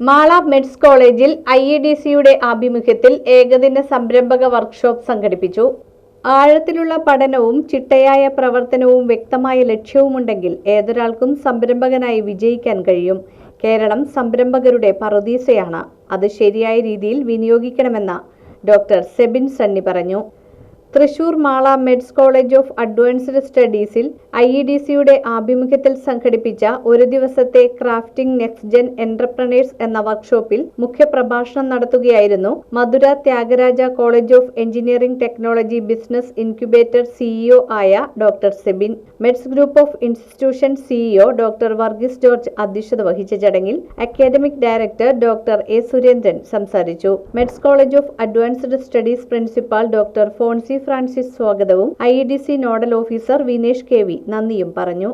Mala meds കോളേജിൽ I E D സിയുടെ ആഭിമുഖ്യത്തിൽ ഏകദിന സംരംഭക വർക്ക്ഷോപ്പ് സംഘടിപ്പിച്ചു. ആഴത്തിലുള്ള പഠനവും ചിട്ടയായ പ്രവർത്തനവും വ്യക്തമായ ലക്ഷ്യവുമുണ്ടെങ്കിൽ ഏതൊരാൾക്കും സംരംഭകനായി വിജയിക്കാൻ കഴിയും. കേരളം സംരംഭകരുടെ പറുദീസയാണ് അത് ശരിയായ രീതിയിൽ വിനിയോഗിക്കണമെന്ന ഡോക്ടർ സെബിൻ സണ്ണി പറഞ്ഞു. Thrissur Mala Meds college of advanced സ്റ്റഡീസിൽ I E D സിയുടെ ആഭിമുഖ്യത്തിൽ സംഘടിപ്പിച്ച ഒരു ദിവസത്തെ ക്രാഫ്റ്റിംഗ് നെക്സ്റ്റ് ജെൻ എന്റർപ്രണേഴ്സ് എന്ന വർക്ക്ഷോപ്പിൽ മുഖ്യപ്രഭാഷണം നടത്തുകയായിരുന്നു Madura Thyagaraja college of engineering technology business incubator CEO ആയ doctor Sebin Meds group of institution CEO doctor Varghese George അധ്യക്ഷത വഹിച്ച ചടങ്ങിൽ academic director doctor A Surendran സംസാരിച്ചു. Meds college of advanced studies principal doctor Foncy Francis സ്വാഗതവും I nodal officer Vinesh K V നന്ദിയും പറഞ്ഞു